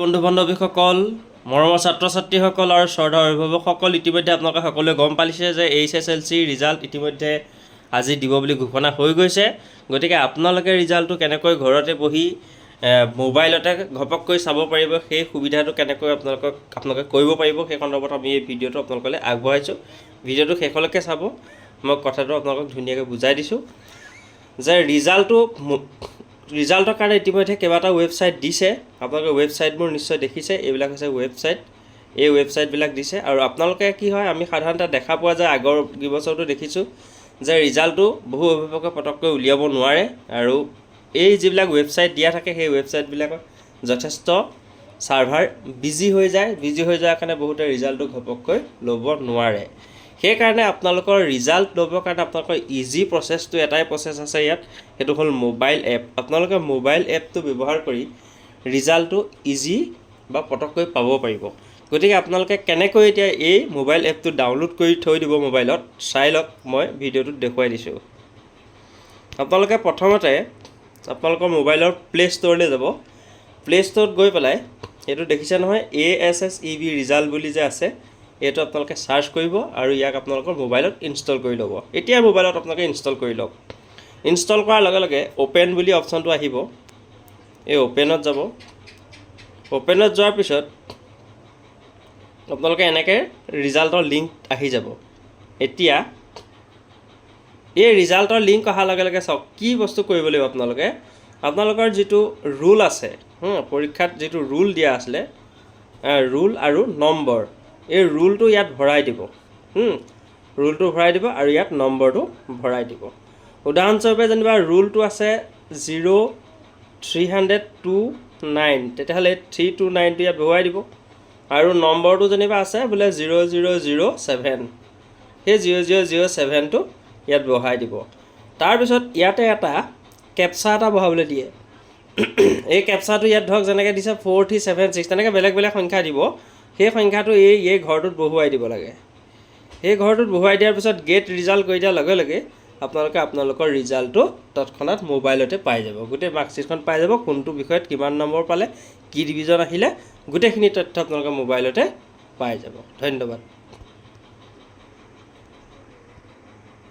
বন্ধু বান্ধৱীসকল মৰমৰ ছাত্ৰ ছাত্ৰীসকল আৰু শ্ৰদ্ধা অভিভাৱকসকল, ইতিমধ্যে আপোনালোকে সকলোৱে গম পালিছে যে এইচ এছ এল চিৰ ৰিজাল্ট ইতিমধ্যে আজি দিব বুলি ঘোষণা হৈ গৈছে। গতিকে আপোনালোকে ৰিজাল্টটো কেনেকৈ ঘৰতে বহি মোবাইলতে ঘপককৈ চাব পাৰিব, সেই সুবিধাটো কেনেকৈ আপোনালোকক, আপোনালোকে কৰিব পাৰিব, সেই সন্দৰ্ভত আমি এই ভিডিঅ'টো আপোনালোকলৈ আগবঢ়াইছোঁ। ভিডিঅ'টো শেষলৈকে চাব। মই কথাটো আপোনালোকক ধুনীয়াকৈ বুজাই দিছোঁ যে ৰিজাল্টটো ৰিজাল্টৰ কাৰণে ইতিমধ্যে কেইবাটাও ৱেবছাইট দিছে। আপোনালোকে ৱেবছাইটবোৰ নিশ্চয় দেখিছে এইবিলাক হৈছে ৱেবছাইট। এই ৱেবছাইটবিলাক দিছে আৰু আপোনালোকে কি হয় আমি সাধাৰণতে দেখা পোৱা যায় আগৰ কেইবছৰতো দেখিছোঁ যে ৰিজাল্টটো বহু অভিভাৱকে পটককৈ উলিয়াব নোৱাৰে আৰু এই যিবিলাক ৱেবছাইট দিয়া থাকে সেই ৱেবছাইটবিলাকত যথেষ্ট ছাৰ্ভাৰ বিজি হৈ যায়। বিজি হৈ যোৱাৰ কাৰণে বহুতে ৰিজাল্টটো ঘপককৈ ল'ব নোৱাৰে। সেইকাৰণে আপোনালোকৰ ৰিজাল্ট ল'বৰ কাৰণে আপোনালোকৰ ইজি প্ৰচেছটো এটাই প্ৰচেছ আছে ইয়াত, সেইটো হ'ল মোবাইল এপ আপোনালোকে মোবাইল এপটো ব্যৱহাৰ কৰি ৰিজাল্টটো ইজি বা পটককৈ পাব পাৰিব। গতিকে আপোনালোকে কেনেকৈ এতিয়া এই মোবাইল এপটো ডাউনলোড কৰি থৈ দিব মোবাইলত চাই লওক, মই ভিডিঅ'টোত দেখুৱাই দিছোঁ। আপোনালোকে প্ৰথমতে আপোনালোকৰ মোবাইলৰ প্লে' ষ্ট'ৰলৈ যাব। প্লে' ষ্ট'ৰত গৈ পেলাই, এইটো দেখিছে নহয় A S S E B result বুলি যে আছে এইটো আপোনালোকে চাৰ্চ কৰিব আৰু ইয়াক আপোনালোকৰ মোবাইলত ইনষ্টল কৰি ল'ব। এতিয়াই মোবাইলত আপোনালোকে ইনষ্টল কৰি লওক। ইনষ্টল কৰাৰ লগে লগে অ'পেন বুলি অপশ্যনটো আহিব। এই অ'পেনত যাব। অ'পেনত যোৱাৰ পিছত আপোনালোকে এনেকৈ ৰিজাল্টৰ লিংক আহি যাব। এতিয়া এই ৰিজাল্টৰ লিংক অহাৰ লগে লগে চাওক, কি বস্তু কৰিব লাগিব আপোনালোকে? আপোনালোকৰ যিটো ৰুল আছে পৰীক্ষাত যিটো ৰুল দিয়া আছিলে ৰুল আৰু নম্বৰ এই ৰুলটো ইয়াত ভৰাই দিব। ৰুলটো ভৰাই দিব আৰু ইয়াত নম্বৰটো ভৰাই দিব। উদাহৰণস্বৰূপে যেনিবা ৰুলটো আছে zero' three hundred two nine, তেতিয়াহ'লে থ্ৰী টু নাইনটো ইয়াত বহুৱাই দিব। আৰু নম্বৰটো যেনিবা আছে, বোলে জিৰ' জিৰ' জিৰ' ছেভেন। সেই জিৰ' জিৰ' জিৰ' ছেভেনটো ইয়াত বহাই দিব। তাৰপিছত ইয়াতে এটা কেপচা এটা বহাবলৈ দিয়ে। এই কেপচাটো ইয়াত ধৰক যেনেকৈ দিছে, ফ'ৰ থ্ৰী ছেভেন ছিক্স, তেনেকৈ বেলেগ বেলেগ সংখ্যা দিব। সেই সংখ্যাটো এই এই ঘৰটোত বহুৱাই দিব লাগে। সেই ঘৰটোত বহুৱাই দিয়াৰ পিছত গেট ৰিজাল্ট কৰি দিয়াৰ লগে লগে আপোনালোকে আপোনালোকৰ ৰিজাল্টটো তৎক্ষণাত মোবাইলতে পাই যাব। গোটেই মাৰ্কশ্বিটখন পাই যাব কোনটো বিষয়ত কিমান নম্বৰ পালে কি ডিভিজন আহিলে গোটেইখিনি তথ্য আপোনালোকে মোবাইলতে পাই যাব। ধন্যবাদ।